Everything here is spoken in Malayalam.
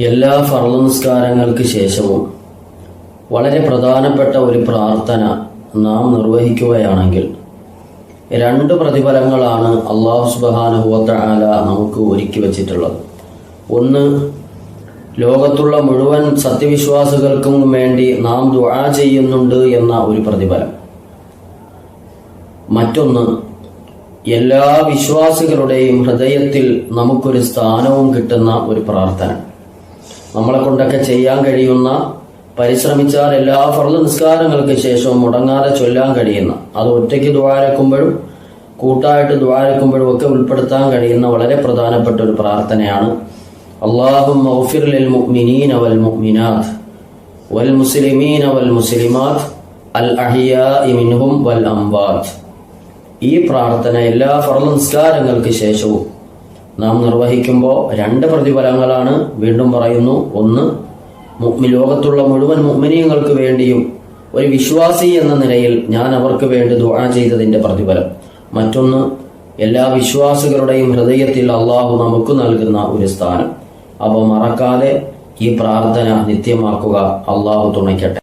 എല്ലാ ഫർൾ നിസ്കാരങ്ങൾക്ക് ശേഷവും വളരെ പ്രധാനപ്പെട്ട ഒരു പ്രാർത്ഥന നാം നിർവഹിക്കുകയാണെങ്കിൽ രണ്ട് പ്രതിഫലങ്ങളാണ് അള്ളാഹു സുബാനുഹുവത്ത ആല നമുക്ക് ഒരുക്കി വച്ചിട്ടുള്ളത്. ഒന്ന് ലോകത്തുള്ള മുഴുവൻ സത്യവിശ്വാസികൾക്കും വേണ്ടി നാം ദുആ ചെയ്യുന്നുണ്ട് എന്ന ഒരു പ്രതിഫലം. മറ്റൊന്ന് എല്ലാ വിശ്വാസികളുടെയും ഹൃദയത്തിൽ നമുക്കൊരു സ്ഥാനവും കിട്ടുന്ന ഒരു പ്രാർത്ഥന. നമ്മളെ കൊണ്ടൊക്കെ ചെയ്യാൻ കഴിയുന്ന പരിശ്രമിച്ചാൽ എല്ലാ ഫർദ് നിസ്കാരങ്ങൾക്ക് ശേഷവും മുടങ്ങാതെ ചൊല്ലാൻ കഴിയുന്ന അത് ഒറ്റയ്ക്ക് ദ്വാരക്കുമ്പോഴും കൂട്ടായിട്ട് ദ്വാരക്കുമ്പോഴും ഒക്കെ ഉൾപ്പെടുത്താൻ കഴിയുന്ന വളരെ പ്രധാനപ്പെട്ട ഒരു പ്രാർത്ഥനയാണ്. അള്ളാഹും വൽ മുഅ്മിനാത്ത് വൽ മുസ്ലിമാത്ത് അൽ അഹിയാഇ മിൻഹും വൽ അംവാത്ത്. ഈ പ്രാർത്ഥന എല്ലാ ഫർദ് നിസ്കാരങ്ങൾക്ക് ശേഷവും നാം നിർവഹിക്കുമ്പോൾ രണ്ട് പ്രതിഫലങ്ങളാണ് വീണ്ടും പറയുന്നു. ഒന്ന് ലോകത്തുള്ള മുഴുവൻ മുഅ്മിനീങ്ങൾക്ക് വേണ്ടിയും ഒരു വിശ്വാസി എന്ന നിലയിൽ ഞാൻ അവർക്ക് വേണ്ടി ദുആ ചെയ്തതിന്റെ പ്രതിഫലം. മറ്റൊന്ന് എല്ലാ വിശ്വാസികളുടെയും ഹൃദയത്തിൽ അള്ളാഹു നമുക്ക് നൽകുന്ന ഒരു സ്ഥാനം. അപ്പോൾ മറക്കാതെ ഈ പ്രാർത്ഥന നിത്യമാക്കുക. അള്ളാഹു തുണയ്ക്കട്ടെ.